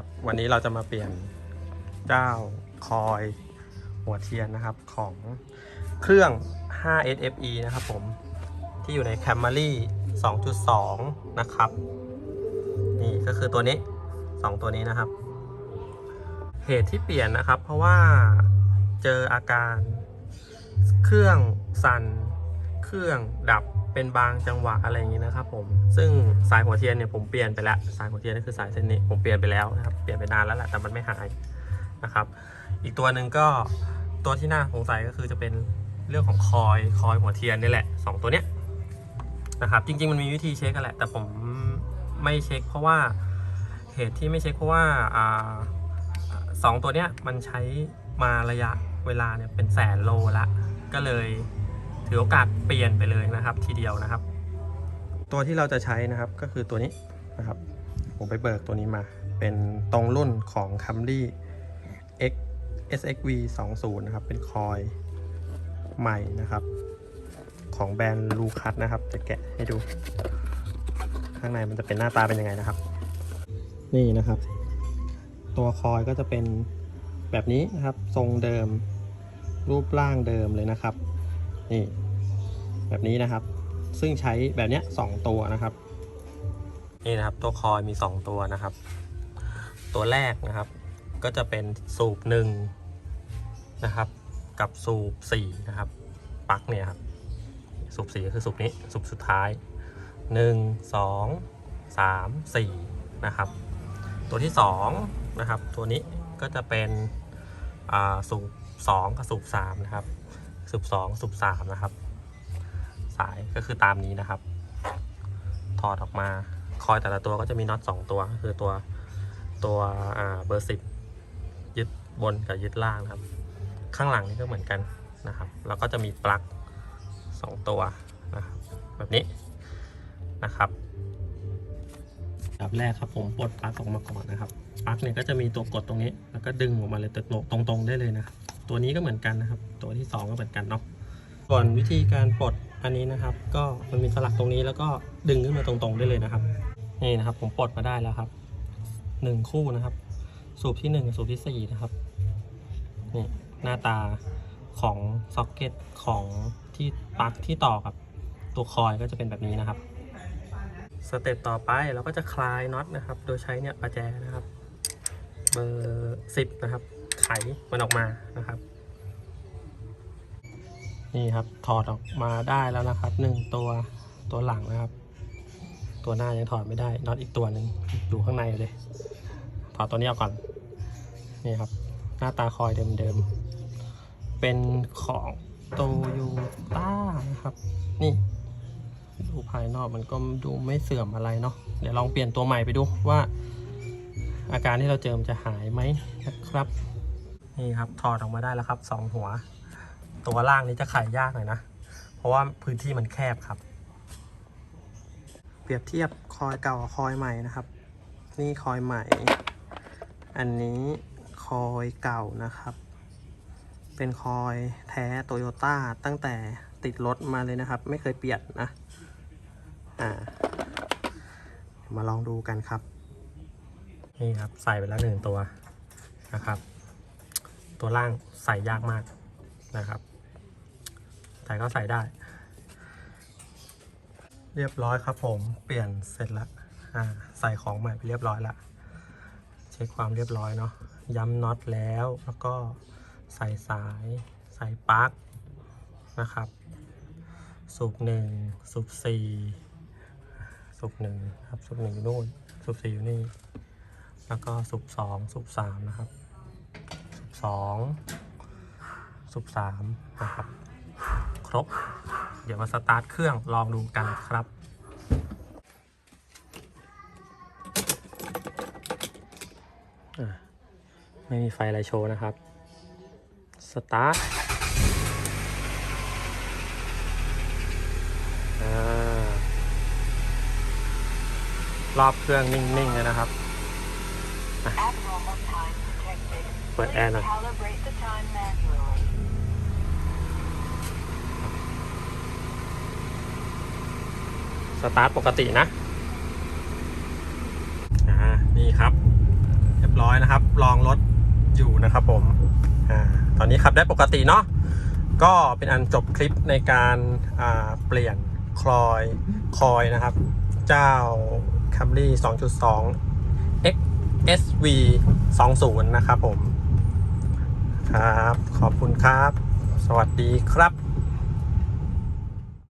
ครับ วันนี้เราจะมาเปลี่ยนเจ้าคอยหัวเทียนนะครับของเครื่อง 5SFE นะครับผม ที่อยู่ใน Camry 2.2 นะครับ นี่ก็คือตัวนี้ 2 ตัวนี้นะครับ เหตุที่เปลี่ยนนะครับ เพราะว่าเจออาการเครื่องสั่น เครื่องดับเป็นบางจังหวะอะไรอย่างนี้นะครับผม ซึ่งสายหัวเทียนเนี่ยผมเปลี่ยนไปแล้ว สายหัวเทียนนี่คือสายเส้นนี้ผมเปลี่ยนไปแล้วนะครับ เปลี่ยนไปนานแล้วแหละแต่มันไม่หายนะครับ อีกตัวหนึ่งก็ตัวที่น่าสงสัยก็คือจะเป็นเรื่องของคอยคอยหัวเทียนนี่แหละสองตัวเนี้ยนะครับจริงๆมันมีวิธีเช็คกันแหละ แต่ผมไม่เช็คเพราะว่าเหตุที่ไม่เช็คเพราะว่าอ่าสองตัวเนี้ยมันใช้มาระยะเวลาเนี่ยเป็นแสนโลละก็เลย ถือโอกาสเปลี่ยนไปเลยนะครับ ทีเดียวนะครับ ตัวที่เราจะใช้นะครับก็คือตัวนี้นะครับ ผมไปเบิกตัวนี้มา เป็นตรงรุ่นของ Camry X SXV 20นะครับ เป็นคอยใหม่นะครับ ของแบรนด์ลูคัสนะครับ จะแกะให้ดู ข้างในมันจะเป็นหน้าตาเป็นยังไงนะครับ นี่นะครับ ตัวคอยก็จะเป็นแบบนี้นะครับ ทรงเดิมรูปร่างเดิมเลยนะครับ นี่ แบบนี้นะครับ ซึ่งใช้แบบเนี้ยสองตัวนะครับ นี่นะครับตัวคอยมี 2 ตัวนะครับ ตัวแรกนะครับ ก็จะเป็นสูบหนึ่งนะครับ กับสูบสี่นะครับปลั๊กเนี่ยครับสูบสี่ก็คือสูบนี้สูบสุดท้าย1 2 3 4นะครับ ตัวที่2นะครับ ตัวนี้ก็จะเป็นอ่าสูบ2กับสูบ3นะครับ สูบ2สูบ3นะครับ สายก็คือตามนี้นะครับ ถอดออกมา คอยแต่ละตัวก็จะมีน็อต2ตัวก็คือตัวตัวเบอร์สิบยึดบนกับยึดล่างนะครับ ข้างหลังนี่ก็เหมือนกันนะครับ แล้วก็จะมีปลั๊ก2ตัวนะครับแบบนี้นะครับดับแรกครับผมปลดปลั๊กออกมาก่อนนะครับปลั๊กเนี่ยก็จะมีตัวกดตรงนี้ แล้วก็ดึงออกมาเลยตรงตรงๆได้เลยนะครับ ตัวนี้ก็เหมือนกันนะครับ ตัวที่ 2 ก็เหมือนกันเนาะ ส่วนวิธีการปลดอันนี้นะครับ ก็มันมีสลักตรงนี้แล้วก็ดึงขึ้นมาตรงๆได้เลยนะครับ นี่นะครับผมปลดมาได้แล้วครับหนึ่งคู่นะครับ สูบที่1กับสูบที่4นะครับนี่หน้าตาของซ็อกเก็ตของที่ปลั๊กที่ต่อกับตัวคอยก็จะเป็นแบบนี้นะครับสเต็ปต่อไปเราก็จะคลายน็อตนะครับ โดยใช้เนี่ยประแจนะครับ เบอร์สิบนะครับ ไขมันออกมานะครับ นี่ครับถอดออกมาได้แล้วนะครับหนึ่งตัวตัวหลังนะครับ ตัวหน้ายังถอดไม่ได้น็อตอีกตัวหนึ่งอยู่ข้างในเลย ถอดตัวนี้ออกก่อนนี่ครับ หน้าตาคอยเดิมๆเป็นของโตโยต้านะครับ นี่ดูภายนอกมันก็ดูไม่เสื่อมอะไรเนาะเดี๋ยวลองเปลี่ยนตัวใหม่ไปดูว่า อาการที่เราเจอมันจะหายไหมนะครับ นี่ครับถอดออกมาได้แล้วครับสองหัว ตัวล่างนี้จะไขยากหน่อยนะ เพราะว่าพื้นที่มันแคบครับ เปรียบเทียบคอยเก่ากับคอยใหม่นะครับ นี่คอยใหม่ อันนี้คอยเก่านะครับ เป็นคอยแท้โตโยต้าตั้งแต่ติดรถมาเลยนะครับ ไม่เคยเปลี่ยนนะ อ่า มาลองดูกันครับ นี่ครับใส่ไปแล้วหนึ่งตัวนะครับ ตัวล่างใส่ยากมากนะครับ แต่ก็ใส่ได้ เรียบร้อยครับผมเปลี่ยนเสร็จแล้วอ่าใส่ของใหม่ไปเรียบร้อยแล้วเช็คความเรียบร้อยเนาะย้ำน็อตแล้วแล้วก็ใส่สายใส่ปลั๊กนะครับ สูบหนึ่งสูบสี่สูบหนึ่งครับสูบหนึ่งอยู่นู่นสูบสี่อยู่นี่ แล้วก็สูบสองสูบสามนะครับสูบสองสูบสามนะครับ ครบ เดี๋ยวมาสตาร์ทเครื่องลองดูกันครับอะไม่มีไฟอะไรโชว์นะครับ สตาร์ทอ่ารอบเครื่องนิ่งๆเลยนะครับ Abnormal time detected. เปิดแอร์หน่อย สตาร์ทปกตินะอ่านี่ครับ เรียบร้อยนะครับผมอ่าตอนนี้ขับได้ปกติเนาะก็เป็นอันจบคลิปในการอ่าเปลี่ยนคลอยคอยนะครับ เจ้า Camry 2.2 XSV 20 นะครับผม ครับ ขอบคุณครับ สวัสดีครับ